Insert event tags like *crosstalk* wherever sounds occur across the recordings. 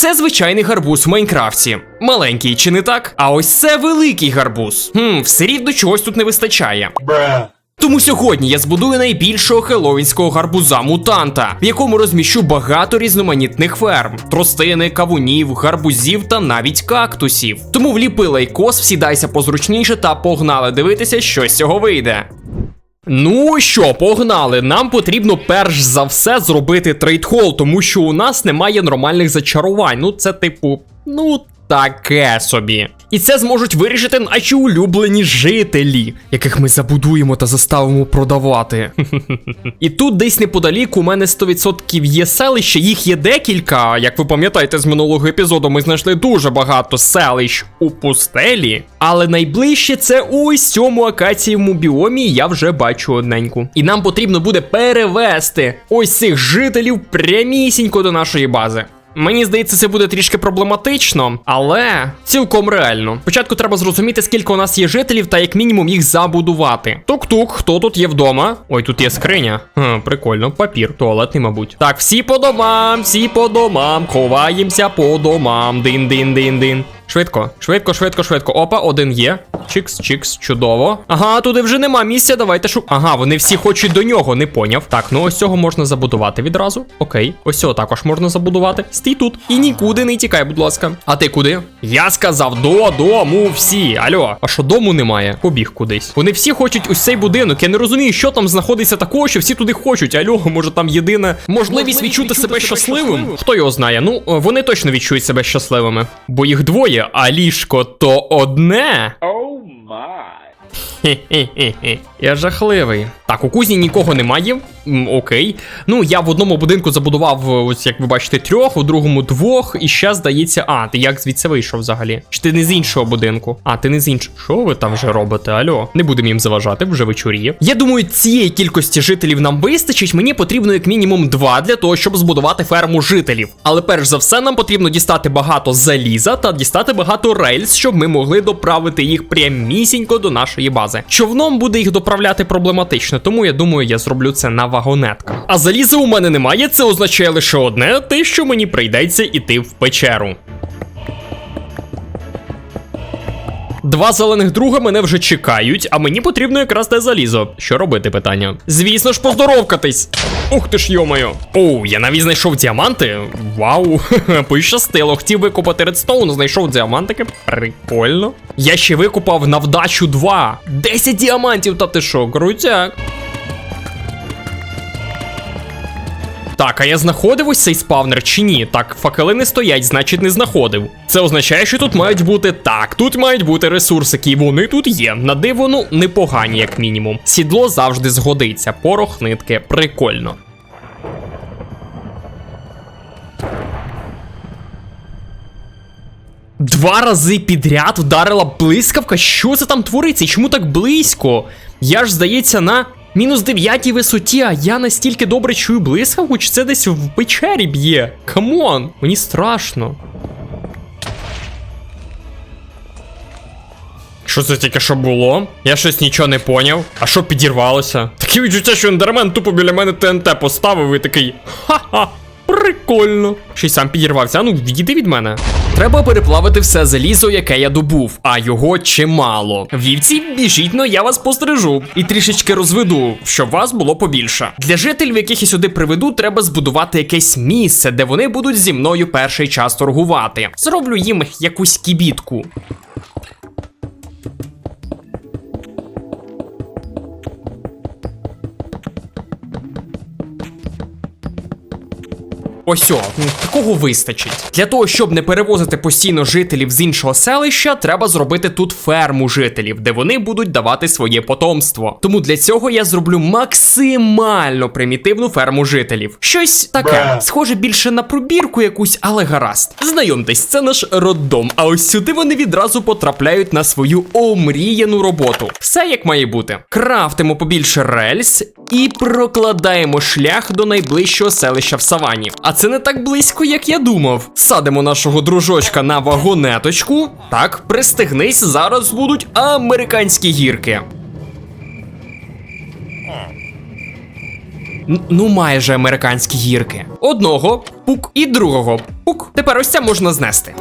Це звичайний гарбуз в Майнкрафті. Маленький, чи не так? А ось це великий гарбуз. Хм, все рівно чогось тут не вистачає. Тому сьогодні я збудую найбільшого хеллоуінського гарбуза мутанта, в якому розміщу багато різноманітних ферм: тростини, кавунів, гарбузів та навіть кактусів. Тому вліпи лайкос, всідайся позручніше та погнали дивитися, що з цього вийде. Ну що, погнали. Нам потрібно перш за все зробити трейдхол, тому що у нас немає нормальних зачарувань. Ну, це типу, ну таке собі. І це зможуть вирішити наші улюблені жителі, яких ми забудуємо та заставимо продавати. *laughs* І тут десь неподалік у мене 100% є селище, їх є декілька. Як ви пам'ятаєте з минулого епізоду, ми знайшли дуже багато селищ у пустелі. Але найближче це ось цьому акацієвому біомі я вже бачу одненьку. І нам потрібно буде перевести ось цих жителів прямісінько до нашої бази. Мені здається, це буде трішки проблематично, але цілком реально. Спочатку треба зрозуміти, скільки у нас є жителів, та як мінімум їх забудувати. Тук-тук, хто тут є вдома? Ой, тут є скриня. Хм, прикольно, папір, туалетний, мабуть. Так, всі по домам, всі по домам, ховаємося по домам. Дин-дин-дин-дин. Швидко, швидко, швидко, швидко. Опа, один є. Чікс, чікс, чудово. Ага, туди вже нема місця. Давайте шу. Ага, вони всі хочуть до нього, не поняв. Так, ну ось цього можна забудувати відразу. Окей. Ось цього також можна забудувати. Стій тут. І нікуди не тікай, будь ласка. А ти куди? Я сказав додому всі. Альо. А що дому немає? Побіг кудись. Вони всі хочуть ось цей будинок. Я не розумію, що там знаходиться такого, що всі туди хочуть. Альо, може там єдина можливість відчути себе щасливим? Хто його знає? Ну, е, вони точно відчують себе щасливими. Бо їх двоє, а ліжко то одне. Oh my. Хе-хе-хе. Я жахливий. Так, у кузні нікого немає. М, окей. Ну, я в одному будинку забудував, ось як ви бачите, трьох, у другому двох. І ще здається. А, ти як звідси вийшов взагалі? Чи ти не з іншого будинку? А, ти не з іншого. Що ви там вже робите? Альо? Не будемо їм заважати, вже вечоріє. Я думаю, цієї кількості жителів нам вистачить. Мені потрібно як мінімум два для того, щоб збудувати ферму жителів. Але перш за все, нам потрібно дістати багато заліза та дістати багато рельс, щоб ми могли доправити їх прямісінько до нашої бази. Човном буде їх доправляти проблематично, тому я думаю, я зроблю це на вагонетках. А заліза у мене немає, це означає лише одне: те, що мені прийдеться іти в печеру. Два зелених друга мене вже чекають, а мені потрібно якраз те залізо. Що робити питання? Звісно ж, поздоровкатись. Ух ти ж йомаю. Оу, я навіть знайшов діаманти. Вау, *laughs* пощастило. Хотів викупати редстоун, знайшов діамантики. Прикольно. Я ще викупав на вдачу 2. 10 діамантів, та ти що, крутяк. Так, а я знаходив ось цей спавнер чи ні? Так, факели не стоять, значить не знаходив. Це означає, що тут мають бути так, тут мають бути ресурсики, і вони тут є. На диво, ну, непогані, як мінімум. Сідло завжди згодиться. Порох нитки, прикольно. Два рази підряд вдарила блискавка. Що це там твориться? Чому так близько? Я ж, здається, на мінус дев'ятій висоті, а я настільки добре чую блискавку, чи це десь в печері б'є. Камон, мені страшно. Що це тільки що було? Я щось нічого не поняв. А що підірвалося? Таке відчуття, що ендермен тупо біля мене ТНТ поставив і такий. Ха-ха. Прикольно. Й сам підірвався. Ну, відійди від мене. Треба переплавити все залізо, яке я добув, а його чимало. Вівці, біжіть, но я вас пострижу і трішечки розведу, щоб вас було побільше. Для жителів, яких я сюди приведу, треба збудувати якесь місце, де вони будуть зі мною перший час торгувати. Зроблю їм якусь кібітку. Ось о, такого вистачить. Для того, щоб не перевозити постійно жителів з іншого селища, треба зробити тут ферму жителів, де вони будуть давати своє потомство. Тому для цього я зроблю максимально примітивну ферму жителів. Щось таке, схоже більше на пробірку якусь, але гаразд. Знайомтесь, це наш роддом. А ось сюди вони відразу потрапляють на свою омріяну роботу. Все як має бути. Крафтимо побільше рельс і прокладаємо шлях до найближчого селища в савані. А це не так близько, як я думав. Садимо нашого дружочка на вагонеточку. Так, пристегнись, зараз будуть американські гірки. Ну, майже американські гірки. Одного пук і другого пук. Тепер ось це можна знести.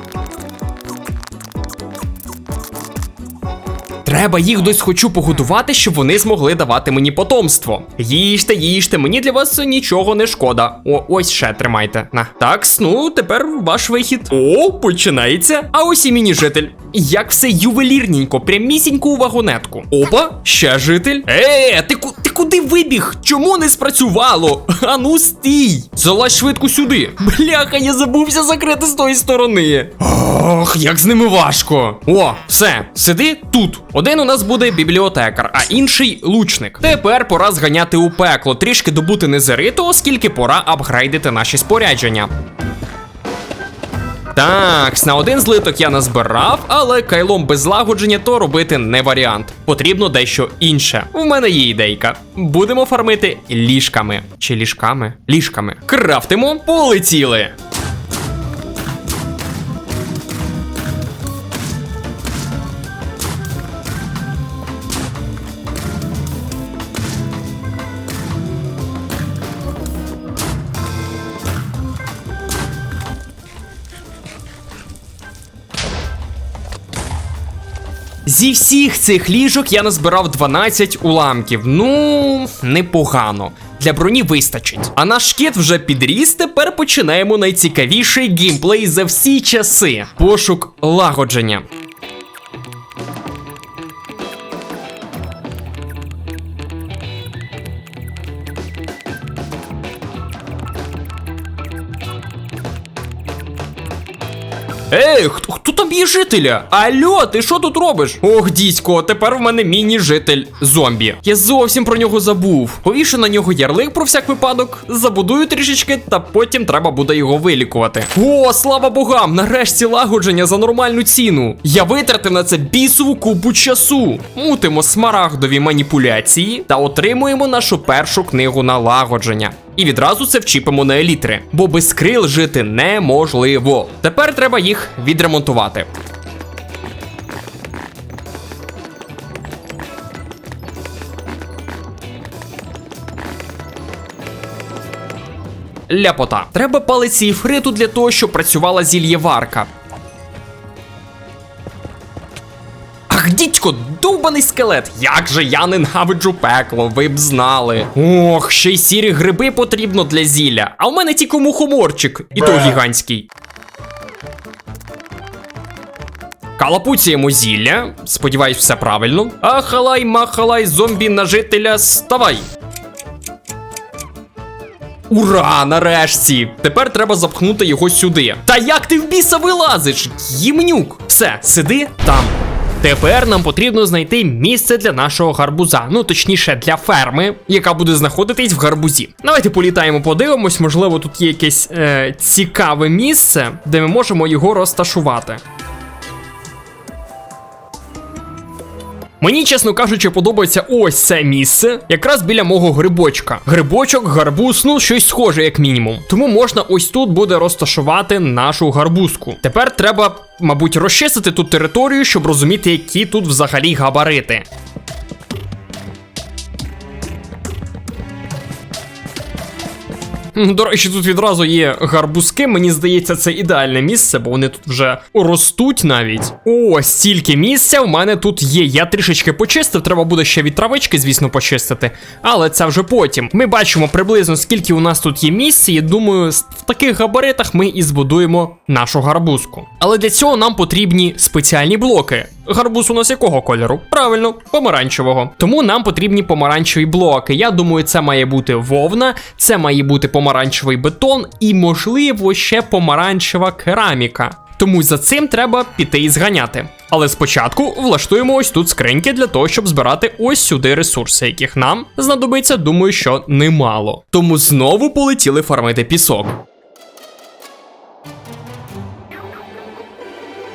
Треба їх дось хочу погодувати, щоб вони змогли давати мені потомство. Їжте, їжте, мені для вас нічого не шкода. О, ось ще тримайте. На. Так, ну тепер ваш вихід. О, починається. А ось і міні-житель. Як все ювелірненько, прямісінько у вагонетку. Опа, ще житель. Е, ти, ку- куди вибіг? Чому не спрацювало? А ну стій! Залазь швидко сюди. Бляха, я забувся закрити з тої сторони. Ох, як з ними важко. О, все, сиди тут. Один у нас буде бібліотекар, а інший лучник. Тепер пора зганяти у пекло, трішки добути незериту, оскільки пора апгрейдити наші спорядження. Так, на один злиток я назбирав, але кайлом без злагодження то робити не варіант. Потрібно дещо інше. У мене є ідейка. Будемо фармити ліжками. Чи ліжками? Ліжками. Крафтимо, полетіли. Зі всіх цих ліжок я назбирав 12 уламків. Ну, непогано. Для броні вистачить. А наш шкіт вже підріс. Тепер починаємо найцікавіший геймплей за всі часи. Пошук лагодження. Ей, хто, хто там є жителя? Алло, ти що тут робиш? Ох, дідько, тепер в мене міні-житель зомбі. Я зовсім про нього забув. Повішу на нього ярлик про всяк випадок, забудую трішечки, та потім треба буде його вилікувати. О, слава богам! Нарешті лагодження за нормальну ціну. Я витратив на це бісову купу часу. Мутимо смарагдові маніпуляції та отримуємо нашу першу книгу налагодження. І відразу це вчіпимо на елітри, бо без крил жити неможливо. Тепер треба їх відремонтувати. Ляпота. Треба палиці іфриту для того, щоб працювала зільєварка. Ах, дідько, довбаний скелет! Як же я ненавиджу пекло, ви б знали. Ох, ще й сірі гриби потрібно для зілля. А в мене тільки мухоморчик, і то гігантський. Калапуціємо зілля. Сподіваюсь, все правильно. Ахалай, махалай, зомбі на жителя, ставай. Ура, нарешті! Тепер треба запхнути його сюди. Та як ти в біса вилазиш? Їмнюк! Все, сиди там. Тепер нам потрібно знайти місце для нашого гарбуза, ну точніше для ферми, яка буде знаходитись в гарбузі. Давайте політаємо, подивимось, можливо, тут є якесь е, цікаве місце, де ми можемо його розташувати. Мені, чесно кажучи, подобається ось це місце, якраз біля мого грибочка. Грибочок, гарбуз, ну щось схоже, як мінімум. Тому можна ось тут буде розташувати нашу гарбузку. Тепер треба, мабуть, розчистити тут територію, щоб розуміти, які тут взагалі габарити. До речі, тут відразу є гарбузки. Мені здається, це ідеальне місце, бо вони тут вже ростуть навіть. О, стільки місця в мене тут є. Я трішечки почистив, треба буде ще від травички, звісно, почистити. Але це вже потім. Ми бачимо приблизно скільки у нас тут є місця. І думаю, в таких габаритах ми і збудуємо нашу гарбузку. Але для цього нам потрібні спеціальні блоки. Гарбуз у нас якого кольору? Правильно, помаранчевого. Тому нам потрібні помаранчеві блоки. Я думаю, це має бути вовна, це має бути помаранчевий бетон і, можливо, ще помаранчева кераміка. Тому за цим треба піти і зганяти. Але спочатку влаштуємо ось тут скриньки для того, щоб збирати ось сюди ресурси, яких нам знадобиться, думаю, що немало. Тому знову полетіли фармити пісок.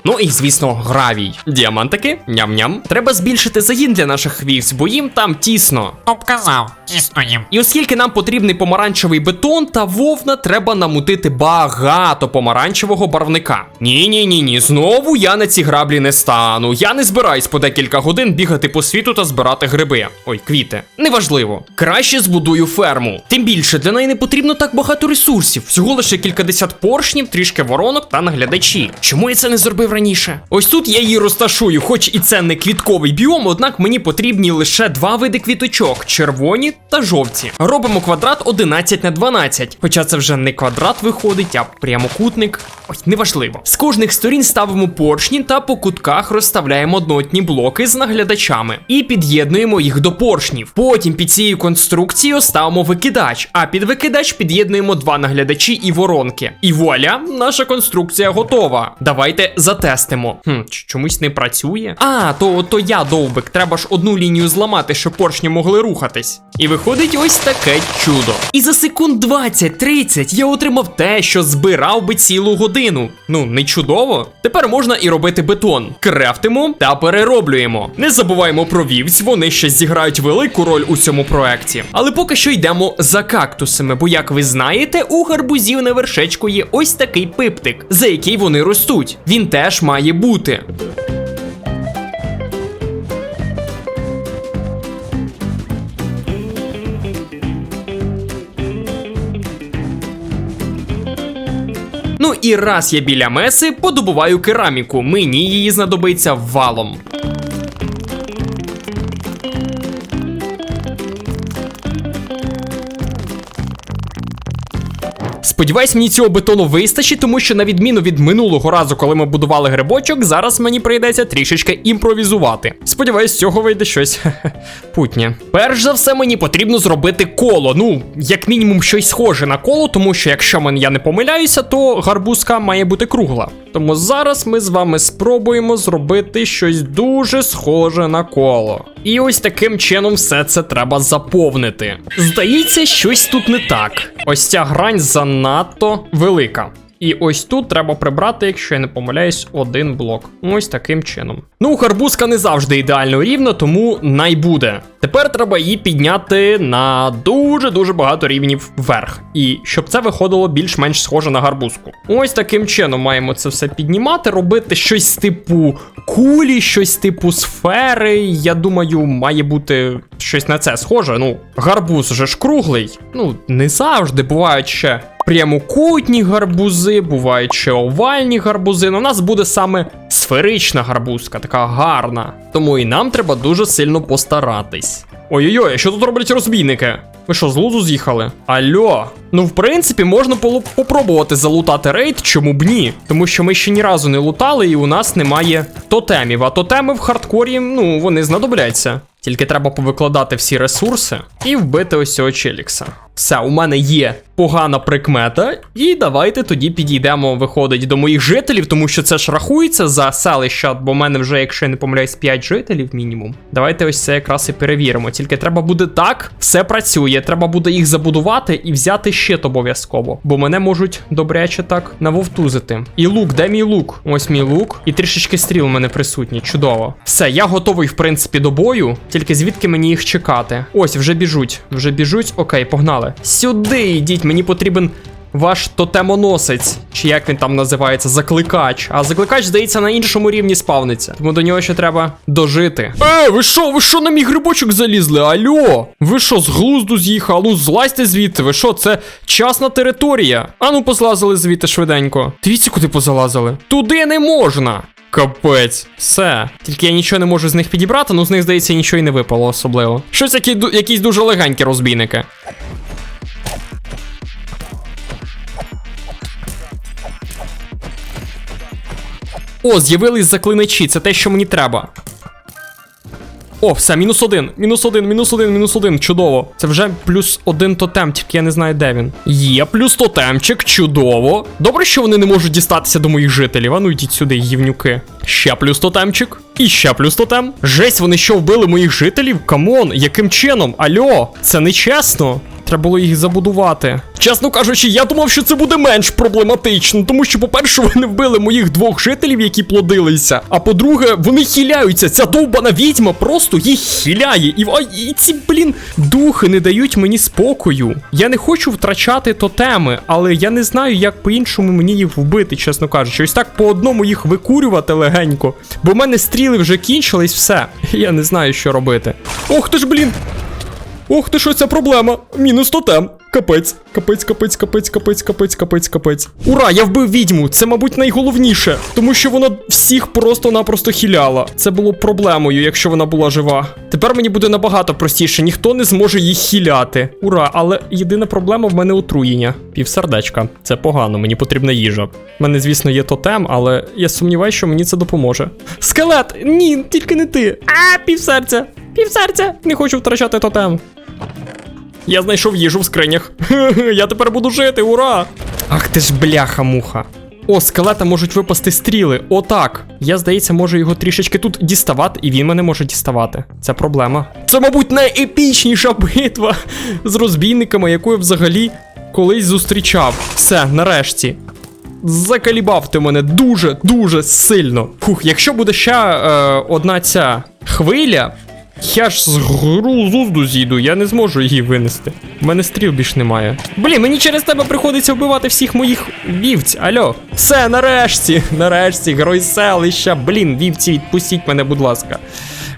Ну і звісно, гравій. Діамантики, ням-ням. Треба збільшити загін для наших вівць, бо їм там тісно. Обказав, тісно їм. І оскільки нам потрібний помаранчевий бетон та вовна, треба намутити багато помаранчевого барвника. Ні, ні, ні, ні. Знову я на ці граблі не стану. Я не збираюсь по декілька годин бігати по світу та збирати гриби. Ой, квіти. Неважливо. Краще збудую ферму. Тим більше для неї не потрібно так багато ресурсів. Всього лише кількадесят поршнів, трішки воронок та наглядачі. Чому я це не зробив раніше? Ось тут я її розташую, хоч і це не квітковий біом, однак мені потрібні лише два види квіточок: червоні та жовті. Робимо квадрат 11 на 12. Хоча це вже не квадрат виходить, а прямокутник. Ой, неважливо. З кожних сторін ставимо поршні та по кутках розставляємо однотні блоки з наглядачами і під'єднуємо їх до поршнів. Потім під цією конструкцією ставимо викидач, а під викидач під'єднуємо два наглядачі і воронки. І вуаля, наша конструкція готова. Давайте затестимо. Хм, чомусь не працює. А, то, то я довбик. Треба ж одну лінію зламати, щоб поршні могли рухатись. І виходить ось таке чудо. І за секунд 20-30 я отримав те, що збирав би цілу годину. Ну, не чудово. Тепер можна і робити бетон. Крафтимо та перероблюємо. Не забуваємо про вівць, вони ще зіграють велику роль у цьому проекті. Але поки що йдемо за кактусами, бо, як ви знаєте, у гарбузів на вершечку є ось такий пиптик, за який вони ростуть. Він теж має бути. Ну і раз я біля меси, подобуваю кераміку. Мені її знадобиться валом. Сподіваюсь, мені цього бетону вистачить, тому що на відміну від минулого разу, коли ми будували грибочок, зараз мені прийдеться трішечки імпровізувати. Сподіваюсь, з цього вийде щось *laughs* путнє. Перш за все, мені потрібно зробити коло. Ну, як мінімум, щось схоже на коло, тому що якщо я не помиляюся, то гарбузка має бути кругла. Тому зараз ми з вами спробуємо зробити щось дуже схоже на коло. І ось таким чином все це треба заповнити. Здається, щось тут не так. Ось ця грань занадто велика. І ось тут треба прибрати, якщо я не помиляюсь, один блок. Ось таким чином. Ну, гарбузка не завжди ідеально рівно, тому най буде. Тепер треба її підняти на дуже-дуже багато рівнів вверх. І щоб це виходило більш-менш схоже на гарбузку. Ось таким чином маємо це все піднімати, робити щось типу кулі, щось типу сфери. Я думаю, має бути щось на це схоже. Ну, гарбуз же ж круглий. Ну, не завжди бувають ще прямокутні гарбузи, бувають ще овальні гарбузи. Ну, у нас буде саме сферична гарбузка, така гарна. Тому і нам треба дуже сильно постаратись. Ой-ой-ой, що тут роблять розбійники? Ви що, з лузу з'їхали? Альо. Ну, в принципі, можна попробувати залутати рейд, чому б ні? Тому що ми ще ні разу не лутали, і у нас немає тотемів. А тотеми в хардкорі, ну, вони знадобляться. Тільки треба повикладати всі ресурси і вбити ось цього челікса. Все, у мене є погана прикмета, і давайте тоді підійдемо, виходить, до моїх жителів, тому що це ж рахується за селища, бо в мене вже, якщо я не помиляюсь, 5 жителів мінімум. Давайте ось це якраз і перевіримо. Тільки треба буде так, все працює. Треба буде їх забудувати і взяти щит обов'язково, бо мене можуть добряче так навовтузити. І лук, де мій лук? Ось мій лук, і трішечки стріл у мене присутні. Чудово. Все, я готовий, в принципі, до бою. Тільки звідки мені їх чекати? Ось, вже біжуть. Вже біжуть. Окей, погнали. Сюди йдіть, мені потрібен. Ваш тотемоносець, чи як він там називається, закликач. А закликач, здається, на іншому рівні спавниться. Тому до нього ще треба дожити. Е, ви що, ви що на мій грибочок залізли? Альо? Ви що, з глузду з'їхали? Ну злазьте звідти, ви що, це частна територія. Ану, позлазили звідти швиденько. Дивіться, куди позалазили. Туди не можна. Капець, все. Тільки я нічого не можу з них підібрати, ну з них, здається, нічого і не випало особливо. Щось які, якісь дуже легенькі розбійники. О, з'явились заклиначі, це те, що мені треба. О, все, мінус один, мінус один, мінус один, мінус один, чудово. Це вже плюс один тотем, тільки я не знаю, де він. Є плюс тотемчик, чудово. Добре, що вони не можуть дістатися до моїх жителів. А ну йдіть сюди, гівнюки. Ще плюс тотемчик. І ще плюс тотем. Жесть, вони що вбили моїх жителів? Камон, яким чином? Альо, це не чесно. Треба було їх забудувати. Чесно кажучи, я думав, що це буде менш проблематично, тому що, по-перше, *laughs* вони вбили моїх двох жителів, які плодилися. А по-друге, вони хиляються. Ця довбана відьма просто їх хиляє. І, і ці, блін, духи не дають мені спокою. Я не хочу втрачати тотеми, але я не знаю, як по-іншому мені їх вбити, чесно кажучи. Ось так по одному їх викурювати легенько. Бо в мене стріли вже кінчились, все. Я не знаю, що робити. Ох ти ж, блін! Ох ти що ця проблема? Мінус тотем. Капець, капець, капець, капець, капець, капець, капець, капець. Ура, я вбив відьму. Це, мабуть, найголовніше, тому що вона всіх просто-напросто хіляла. Це було проблемою, якщо вона була жива. Тепер мені буде набагато простіше, ніхто не зможе їх хіляти. Ура, але єдина проблема в мене отруєння. Півсердечка. Це погано, мені потрібна їжа. У мене, звісно, є тотем, але я сумніваюся, що мені це допоможе. Скелет! Ні, тільки не ти. А, півсерця! Півсерця! Не хочу втрачати тотем. Я знайшов їжу в скринях. *laughs* Я тепер буду жити, ура! Ах ти ж бляха-муха. О, скелета можуть випасти стріли. Отак. Я, здається, можу його трішечки тут діставати, і він мене може діставати. Це проблема. Це, мабуть, найепічніша битва з розбійниками, яку я взагалі колись зустрічав. Все, нарешті. Закалібав ти мене дуже, дуже сильно. Фух, якщо буде ще е, одна ця хвиля, я ж з глузду зійду, я не зможу її винести. У мене стріл більш немає. Блін, мені через тебе приходиться вбивати всіх моїх вівць. Альо. Все, нарешті, *laughs* нарешті, герой селища. Блін, вівці, відпустіть мене, будь ласка.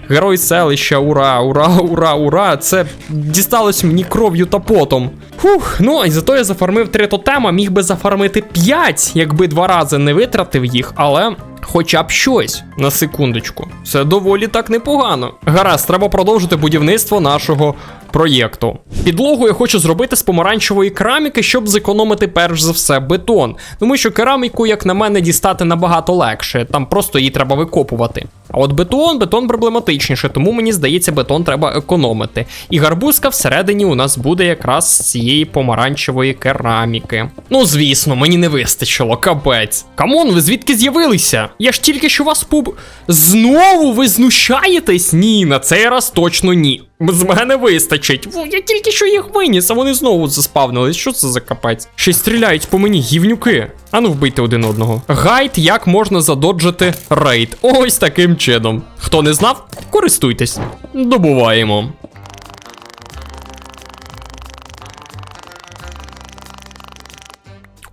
Герой селища, ура, ура, ура, ура. Це дісталось мені кров'ю та потом. Фух, ну і зато я зафармив три тотема, міг би зафармити 5, якби два рази не витратив їх, але. Хоча б щось на секундочку. Це доволі так непогано. Гаразд, треба продовжити будівництво нашого проєкту. Підлогу я хочу зробити з помаранчевої кераміки, щоб зекономити перш за все бетон. Тому що кераміку, як на мене, дістати набагато легше. Там просто її треба викопувати. А от бетон, бетон проблематичніше, тому мені здається, бетон треба економити. І гарбузка всередині у нас буде якраз з цієї помаранчевої кераміки. Ну, звісно, мені не вистачило, капець. Камон, ви звідки з'явилися? Я ж тільки що вас пуб. Знову ви знущаєтесь? Ні, на цей раз точно ні. З мене вистачить. Я тільки що їх виніс, а вони знову заспавнились. Що це за капець? Ще стріляють по мені, гівнюки. Ану, вбийте один одного. Гайд, як можна задоджити рейд. Ось таким чином. Хто не знав, користуйтесь. Добуваємо.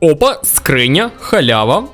Опа, скриня, халява.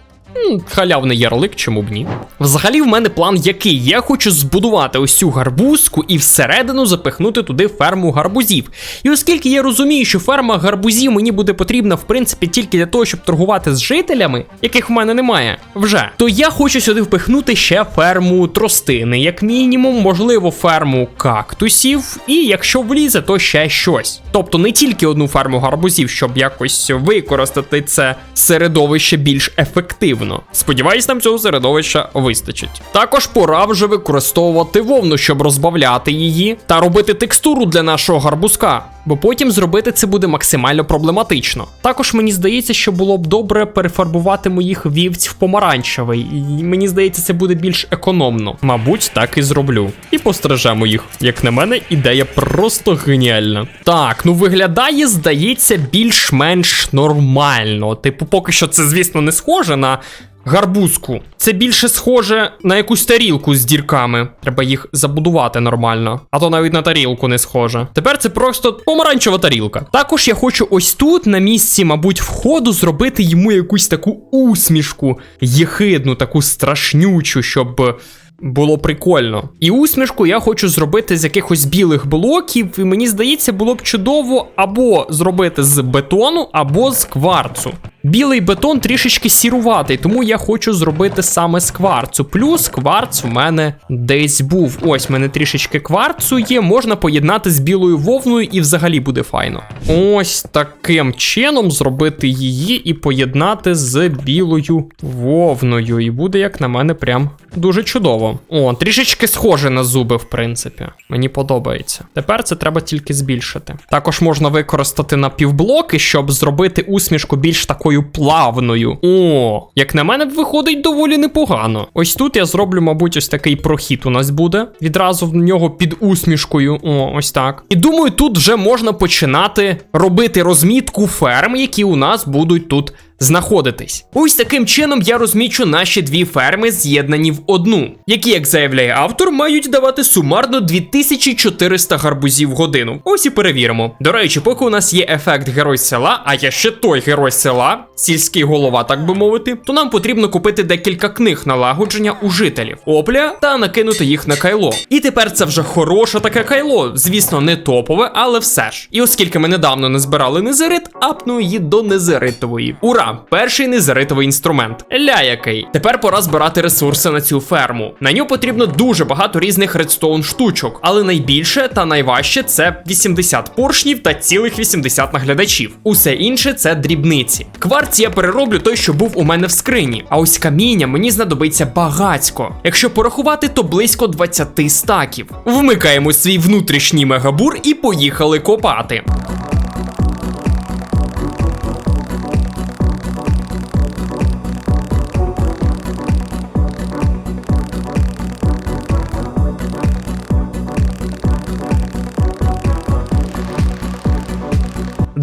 Халявний ярлик, чому б ні? Взагалі, в мене план який? Я хочу збудувати ось цю гарбузку і всередину запихнути туди ферму гарбузів. І оскільки я розумію, що ферма гарбузів мені буде потрібна, в принципі, тільки для того, щоб торгувати з жителями, яких в мене немає, вже, то я хочу сюди впихнути ще ферму тростини, як мінімум, можливо, ферму кактусів, і якщо влізе, то ще щось. Тобто не тільки одну ферму гарбузів, щоб якось використати це середовище більш ефективно. Сподіваюсь, нам цього середовища вистачить. Також пора вже використовувати вовну, щоб розбавляти її та робити текстуру для нашого гарбузка. Бо потім зробити це буде максимально проблематично. Також мені здається, що було б добре перефарбувати моїх вівць в помаранчевий, і мені здається, це буде більш економно. Мабуть, так і зроблю. І пострижемо їх. Як на мене, ідея просто геніальна. Так, ну виглядає, здається, більш-менш нормально. Типу, поки що це, звісно, не схоже на. Гарбузку. Це більше схоже на якусь тарілку з дірками. Треба їх забудувати нормально. А то навіть на тарілку не схоже. Тепер це просто помаранчева тарілка. Також я хочу ось тут, на місці, мабуть, входу, зробити йому якусь таку усмішку, єхидну, таку страшнючу, щоб. Було прикольно. І усмішку я хочу зробити з якихось білих блоків, і мені здається, було б чудово або зробити з бетону, або з кварцу. Білий бетон трішечки сіруватий, тому я хочу зробити саме з кварцу. Плюс кварц в мене десь був. Ось в мене трішечки кварцу є, можна поєднати з білою вовною і взагалі буде файно. Ось таким чином зробити її і поєднати з білою вовною. І буде, як на мене, прям дуже чудово. О, трішечки схоже на зуби, в принципі. Мені подобається. Тепер це треба тільки збільшити. Також можна використати напівблоки, щоб зробити усмішку більш такою плавною. О, як на мене, виходить доволі непогано. Ось тут я зроблю, мабуть, ось такий прохід у нас буде. Відразу в нього під усмішкою. О, ось так. І думаю, тут вже можна починати робити розмітку ферм, які у нас будуть тут знаходитись. Ось таким чином я розмічу наші дві ферми, з'єднані в одну, які, як заявляє автор, мають давати сумарно 2400 гарбузів в годину. Ось і перевіримо. До речі, поки у нас є ефект герой села, а я ще той герой села, сільський голова, так би мовити, то нам потрібно купити декілька книг налагодження у жителів опля та накинути їх на кайло. І тепер це вже хороше таке кайло. Звісно, не топове, але все ж. І оскільки ми недавно не збирали незерит, апну її до незеритової. Ура! Перший незеритовий інструмент. Ля який. Тепер пора збирати ресурси на цю ферму. На нього потрібно дуже багато різних редстоун штучок, але найбільше та найважче це 80 поршнів та цілих 80 наглядачів. Усе інше це дрібниці. Кварц я перероблю той, що був у мене в скрині. А ось каміння мені знадобиться багацько. Якщо порахувати, то близько 20 стаків. Вмикаємо свій внутрішній мегабур і поїхали копати.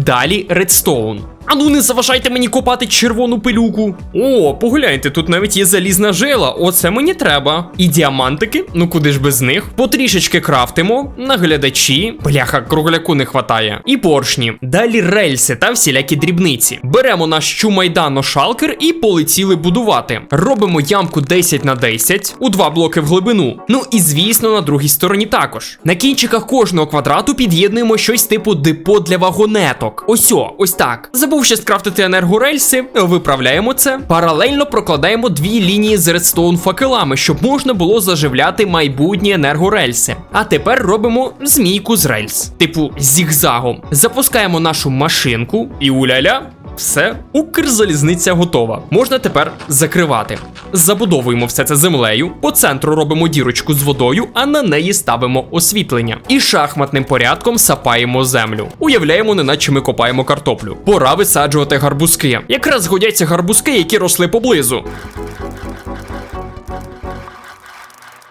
Далі редстоун. А ну не заважайте мені копати червону пилюку. О, погляньте, тут навіть є залізна жила. Оце мені треба. І діамантики, ну куди ж без них? Потрішечки крафтимо, наглядачі. Бляха, кругляку не хватає. І поршні. Далі рельси та всілякі дрібниці. Беремо наш чумайдано шалкер і полетіли будувати. Робимо ямку 10 на 10 у два блоки в глибину. Ну і звісно, на другій стороні також. На кінчиках кожного квадрату під'єднуємо щось типу депо для вагонеток. Ось о, ось так. Забув ще скрафтити енергорельси, виправляємо це. Паралельно прокладаємо дві лінії з редстоун факелами, щоб можна було заживляти майбутні енергорельси. А тепер робимо змійку з рельс, типу зігзагом. Запускаємо нашу машинку і уляля. Все, Укрзалізниця готова. Можна тепер закривати. Забудовуємо все це землею, по центру робимо дірочку з водою, а на неї ставимо освітлення. І шахматним порядком сапаємо землю. Уявляємо, неначе ми копаємо картоплю. Пора висаджувати гарбузки. Якраз годяться гарбузки, які росли поблизу.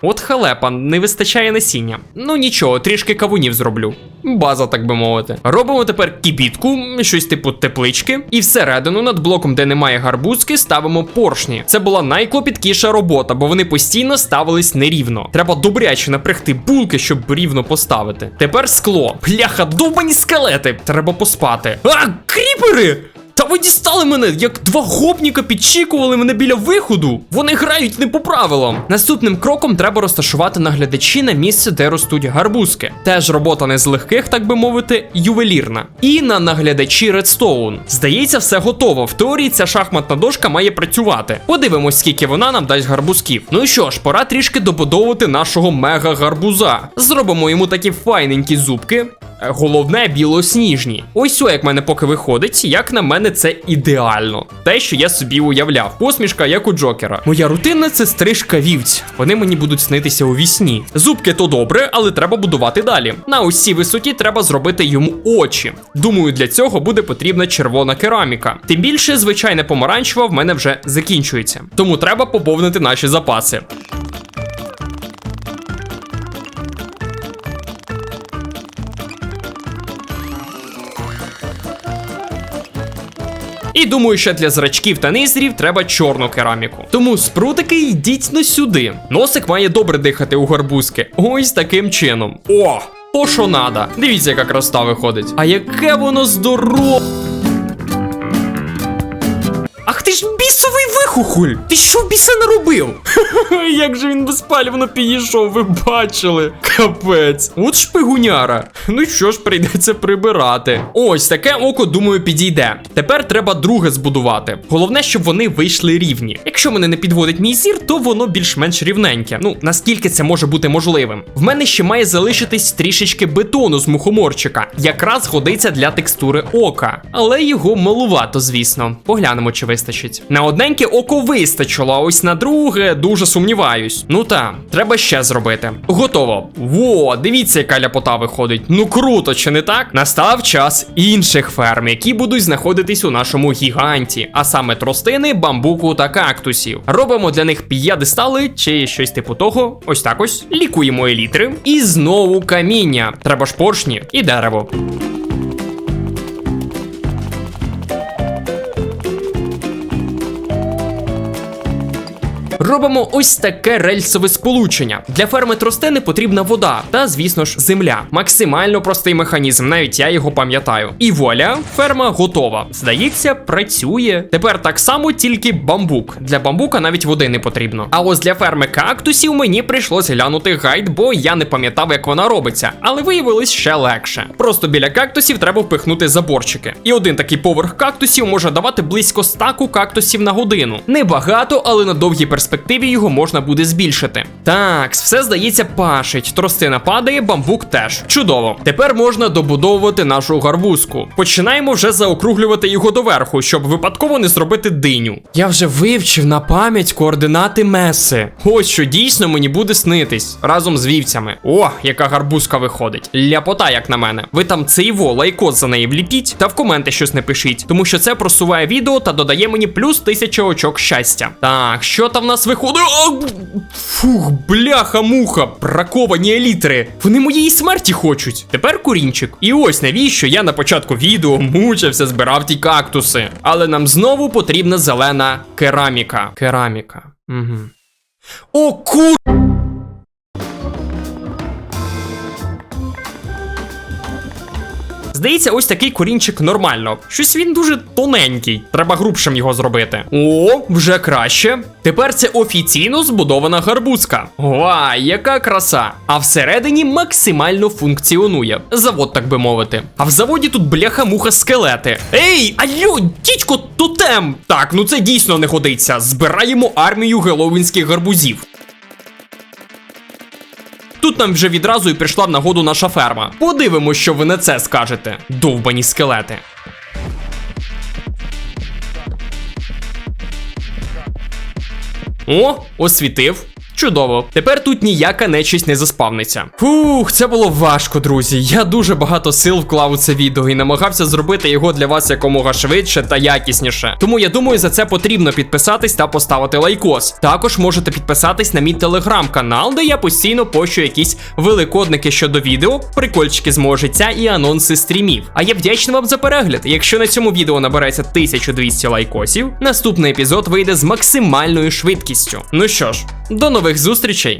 От халепа, не вистачає насіння. Ну нічого, трішки кавунів зроблю. База, так би мовити. Робимо тепер кібітку, щось типу теплички, і всередину над блоком, де немає гарбузки, ставимо поршні. Це була найклопіткіша робота, бо вони постійно ставились нерівно. Треба добряче напрягти булки, щоб рівно поставити. Тепер скло. Бляха, довбані скелети. Треба поспати. А, кріпери! Ви дістали мене, як два гопніка підчікували мене біля виходу. Вони грають не по правилам. Наступним кроком треба розташувати наглядачі на місце, де ростуть гарбузки. Теж робота не з легких, так би мовити, ювелірна. І на наглядачі Редстоун. Здається, все готово. В теорії ця шахматна дошка має працювати. Подивимось, скільки вона нам дасть гарбузків. Ну і що ж, пора трішки добудовувати нашого мега-гарбуза. Зробимо йому такі файненькі зубки. Головне білосніжні. Ось о, як мене поки виходить, як на мене, це ідеально. Те, що я собі уявляв. Посмішка, як у Джокера. Моя рутина це стрижка вівць. Вони мені будуть снитися у вісні. Зубки то добре, але треба будувати далі. На усій висоті треба зробити йому очі. Думаю, для цього буде потрібна червона кераміка. Тим більше, звичайне помаранчева в мене вже закінчується. Тому треба поповнити наші запаси. І думаю, що для зрачків та низрів треба чорну кераміку. Тому спрутики йдіть на сюди. Носик має добре дихати у гарбузки. Ось таким чином. О! То що надо. Дивіться, яка краса виходить. А яке воно здорове. Вихухоль! Ти що біса наробив? *laughs* Як же він безпалівно підійшов, ви бачили? Капець. От шпигуняра. Ну що ж, прийдеться прибирати. Ось таке око, думаю, підійде. Тепер треба друге збудувати. Головне, щоб вони вийшли рівні. Якщо мене не підводить мій зір, то воно більш-менш рівненьке. Ну, наскільки це може бути можливим. В мене ще має залишитись трішечки бетону з мухоморчика. Якраз годиться для текстури ока. Але його малувато, звісно. Поглянемо, чи вистачить. На одненьке око блоку вистачило, а ось на друге дуже сумніваюсь. Ну та, треба ще зробити. Готово. Во, дивіться, яка ляпота виходить. Ну круто, чи не так? Настав час інших ферм, які будуть знаходитись у нашому гіганті, а саме тростини, бамбуку та кактусів. Робимо для них п'єдестали чи щось типу того. Ось так ось. Лікуємо елітри. І знову каміння. Треба ж поршні і дерево. Робимо ось таке рельсове сполучення. Для ферми тростини потрібна вода та, звісно ж, земля. Максимально простий механізм, навіть я його пам'ятаю. І вуаля, ферма готова. Здається, працює. Тепер так само, тільки бамбук. Для бамбука навіть води не потрібно. А ось для ферми кактусів мені прийшлось глянути гайд, бо я не пам'ятав, як вона робиться. Але виявилось ще легше. Просто біля кактусів треба впихнути заборчики. І один такий поверх кактусів може давати близько стаку кактусів на годину. Небагато, але на довгій перспективі його можна буде збільшити. Так, все здається, пашить. Тростина падає, бамбук теж. Чудово. Тепер можна добудовувати нашу гарбузку. Починаємо вже заокруглювати його доверху, щоб випадково не зробити диню. Я вже вивчив на пам'ять координати меси. Ось що дійсно мені буде снитись разом з вівцями. О, яка гарбузка виходить. Ляпота, як на мене. Ви там цей во лайкос за неї вліпіть та в коменти щось не пишіть, тому що це просуває відео та додає мені плюс тисяча очок щастя. Так, що там в нас виходить? Фух, бляха-муха, браковані елітри. Вони моєї смерті хочуть. Тепер курінчик. І ось навіщо я на початку відео мучився, збирав ті кактуси. Але нам знову потрібна зелена кераміка. Кераміка. Угу. О, кур... Здається, ось такий корінчик нормально. Щось він дуже тоненький. Треба грубшим його зробити. О, вже краще. Тепер це офіційно збудована гарбузка. Ва, яка краса! А всередині максимально функціонує. Завод, так би мовити. А в заводі тут бляха-муха скелети. Ей, алло, дідько, тотем! Так, ну це дійсно не годиться. Збираємо армію геловінських гарбузів. Тут нам вже відразу і прийшла в нагоду наша ферма. Подивимось, що ви на це скажете. Довбані скелети. О, освітив. Чудово. Тепер тут ніяка нечисть не заспавниться. Фух, це було важко, друзі. Я дуже багато сил вклав у це відео і намагався зробити його для вас якомога швидше та якісніше. Тому я думаю, за це потрібно підписатись та поставити лайкос. Також можете підписатись на мій телеграм-канал, де я постійно пощу якісь великодники щодо відео, прикольчики з мого життя і анонси стрімів. А я вдячний вам за перегляд. Якщо на цьому відео набереться 1200 лайкосів, наступний епізод вийде з максимальною швидкістю. Ну що ж, до нових зустрічей!